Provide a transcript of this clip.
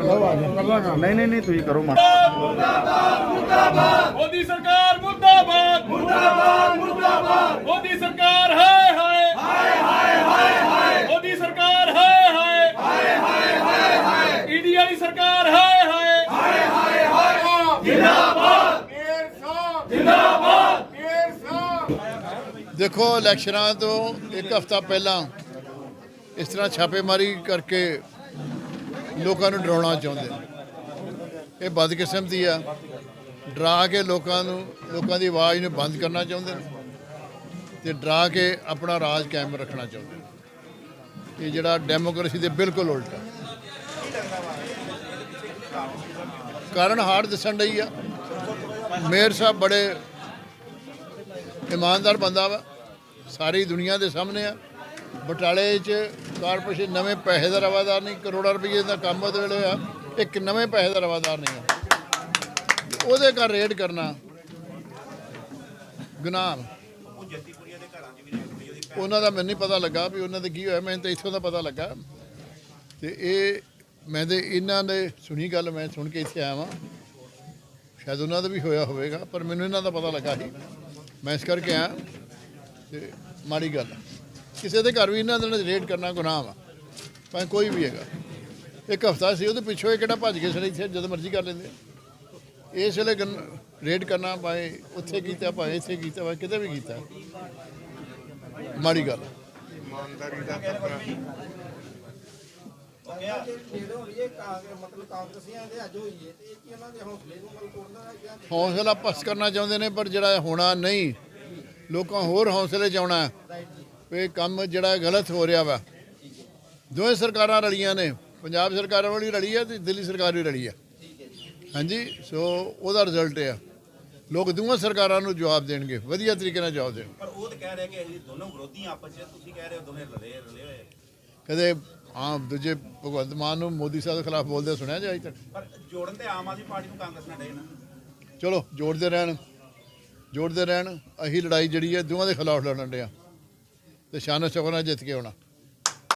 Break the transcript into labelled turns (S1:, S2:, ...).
S1: ਨਹੀਂ ਨਹੀਂ ਨਹੀਂ ਤੁਸੀਂ ਕਰੋ ਮਾ
S2: ਮੋਦੀ ਸਰਕਾਰ ਮੁਰਦਾਬਾਦ ਮੁਰਦਾਬਾਦ ਮੁਰਦਾਬਾਦ ਮੋਦੀ ਸਰਕਾਰ ਹਾਏ ਹਾਏ ਹਾਏ ਹਾਏ ਹਾਏ ਮੋਦੀ ਸਰਕਾਰ ਹਾਏ ਹਾਏ ਹਾਏ ਹਾਏ ਹਾਏ ਈਡੀ ਵਾਲੀ ਸਰਕਾਰ ਹਾਏ ਹਾਏ ਹਾਏ ਹਾਏ ਹਾਏ ਜਿੰਦਾਬਾਦ ਜਿੰਦਾਬਾਦ
S3: ਦੇਖੋ ਇਲੈਕਸ਼ਨਾਂ ਤੋਂ ਇੱਕ ਹਫ਼ਤਾ ਪਹਿਲਾਂ ਇਸ ਤਰ੍ਹਾਂ ਛਾਪੇਮਾਰੀ ਕਰਕੇ ਲੋਕਾਂ ਨੂੰ ਡਰਾਉਣਾ ਚਾਹੁੰਦੇ ਨੇ। ਇਹ ਬਦਕਿਸਮਤੀ ਆ। ਡਰਾ ਕੇ ਲੋਕਾਂ ਨੂੰ, ਲੋਕਾਂ ਦੀ ਆਵਾਜ਼ ਨੂੰ ਬੰਦ ਕਰਨਾ ਚਾਹੁੰਦੇ ਨੇ ਤੇ ਡਰਾ ਕੇ ਆਪਣਾ ਰਾਜ ਕਾਇਮ ਰੱਖਣਾ ਚਾਹੁੰਦੇ ਨੇ। ਇਹ ਜਿਹੜਾ ਡੈਮੋਕ੍ਰੇਸੀ ਦੇ ਬਿਲਕੁਲ ਉਲਟ ਹੈ ਕਾਰਨ ਹਾਰ ਦੱਸਣ ਲਈ ਆ। ਮੇਅਰ ਸਾਹਿਬ ਬੜੇ ਇਮਾਨਦਾਰ ਬੰਦਾ ਵਾ। ਸਾਰੀ ਦੁਨੀਆ ਦੇ ਸਾਹਮਣੇ ਆ। ਬਟਾਲੇ 'ਚ ਕਾਰਪੋਰੇਸ਼ਨ ਨਵੇਂ ਪੈਸੇ ਦਾ ਰਵਾਦਾਰ ਨਹੀਂ, ਕਰੋੜਾਂ ਰੁਪਏ ਦਾ ਕੰਮ ਉਹਦੇ ਵੇਲੇ ਹੋਇਆ, ਇੱਕ ਨਵੇਂ ਪੈਸੇ ਦਾ ਰਵਾਦਾਰ ਨਹੀਂ ਆ ਉਹਦੇ ਘਰ ਰੇਡ ਕਰਨਾ, ਗੁਨਾਹ। ਉਹਨਾਂ ਦਾ ਮੈਨੂੰ ਨਹੀਂ ਪਤਾ ਲੱਗਾ ਵੀ ਉਹਨਾਂ ਦੇ ਕੀ ਹੋਇਆ, ਮੈਨੂੰ ਤਾਂ ਇੱਥੋਂ ਦਾ ਪਤਾ ਲੱਗਾ। ਤੇ ਇਹ, ਮੈਂ ਤੇ ਇਹਨਾਂ ਦੇ, ਸੁਣੀ ਗੱਲ, ਮੈਂ ਸੁਣ ਕੇ ਇੱਥੇ ਆਇਆ ਵਾਂ। ਸ਼ਾਇਦ ਉਹਨਾਂ ਦਾ ਵੀ ਹੋਇਆ ਹੋਵੇਗਾ, ਪਰ ਮੈਨੂੰ ਇਹਨਾਂ ਦਾ ਪਤਾ ਲੱਗਾ ਸੀ। ਮੈਂ ਇਸ ਕਰਕੇ ਆਇਆ, ਤੇ ਮਾੜੀ ਗੱਲ ਕਿਸੇ ਦੇ ਘਰ ਵੀ ਇਹਨਾਂ ਦੇ ਨਾਲ ਰੇਡ ਕਰਨਾ ਗੁਨਾਹ ਵਾ। ਭਾਵੇਂ ਕੋਈ ਵੀ ਹੈਗਾ। ਇੱਕ ਹਫਤਾ ਸੀ ਉਹਦੇ ਪਿੱਛੋਂ ਇਹ ਕਿਹੜਾ ਭੱਜ ਗਏ ਸਨ ਇੱਥੇ ਜਦੋਂ ਮਰਜ਼ੀ ਕਰ ਲੈਂਦੇ। ਇਸ ਵੇਲੇ ਰੇਡ ਕਰਨਾ ਭਾਵੇਂ ਉੱਥੇ ਕੀਤਾ ਭਾਵੇਂ ਇੱਥੇ ਕੀਤਾ ਭਾਵੇਂ ਕਿਤੇ ਵੀ ਕੀਤਾ। ਮਾੜੀ ਗੱਲ
S4: ਕਾਂਗਰਸੀਆਂ ਦੇ ਅੱਜ ਹੋਈ ਹੈ ਤੇ ਇਹ ਕੀ ਉਹਨਾਂ ਦੇ
S3: ਹੌਸਲੇ ਪਸ ਕਰਨਾ ਚਾਹੁੰਦੇ ਨੇ ਪਰ ਜਿਹੜਾ ਹੋਣਾ ਨਹੀਂ। ਲੋਕਾਂ ਹੋਰ ਹੌਸਲੇ ਚ ਆਉਣਾ। ਵੀ ਇਹ ਕੰਮ ਜਿਹੜਾ ਗਲਤ ਹੋ ਰਿਹਾ ਵਾ। ਦੋਵੇਂ ਸਰਕਾਰਾਂ ਰਲੀਆਂ ਨੇ। ਪੰਜਾਬ ਸਰਕਾਰ ਵਾਲੀ ਰਲੀ ਹੈ ਤੇ ਦਿੱਲੀ ਸਰਕਾਰ ਵੀ ਰਲੀ ਹੈ ਹਾਂਜੀ ਸੋ ਉਹਦਾ ਰਿਜ਼ਲਟ ਹੈ ਲੋਕ ਦੋਵਾਂ ਸਰਕਾਰਾਂ ਨੂੰ ਜਵਾਬ ਦੇਣਗੇ। ਵਧੀਆ ਤਰੀਕੇ ਨਾਲ ਜਵਾਬ ਦੇਣਗੇ।
S5: ਪਰ ਉਹ ਤਾਂ ਕਹਿ ਰਿਹਾ ਕਿ ਅਸੀਂ ਦੋਨੋਂ ਵਿਰੋਧੀ ਹਾਂ ਆਪਸ ਵਿੱਚ ਤੁਸੀਂ ਕਹਿ ਰਹੇ ਹੋ ਦੋਵੇਂ ਰਲੇ ਰਲੇ ਹੋਏ।
S3: ਕਦੇ ਆਮ ਦੂਜੇ ਭਗਵੰਤ ਮਾਨ ਨੂੰ ਮੋਦੀ ਸਾਹਿਬ ਦੇ ਖਿਲਾਫ ਬੋਲਦੇ ਸੁਣਿਆ ਜੀ ਅੱਜ ਤੱਕ?
S5: ਪਰ ਜੋੜਨ ਤੇ ਆਮ ਆਦਮੀ ਪਾਰਟੀ ਨੂੰ ਕਾਂਗਰਸ ਨਾਲ ਡੇ ਨਾ।
S3: ਚਲੋ ਜੋੜਦੇ ਰਹਿਣ। ਜੋੜਦੇ ਰਹਿਣ। ਅਹੀ ਲੜਾਈ ਜਿਹੜੀ ਹੈ ਦੋਵਾਂ ਦੇ ਖਿਲਾਫ ਲੜਨ ਡਿਆ ਤੇ ਸ਼ਾਨੋ ਚੌਕਨਾ ਜਿੱਤ ਕੇ ਆਉਣਾ।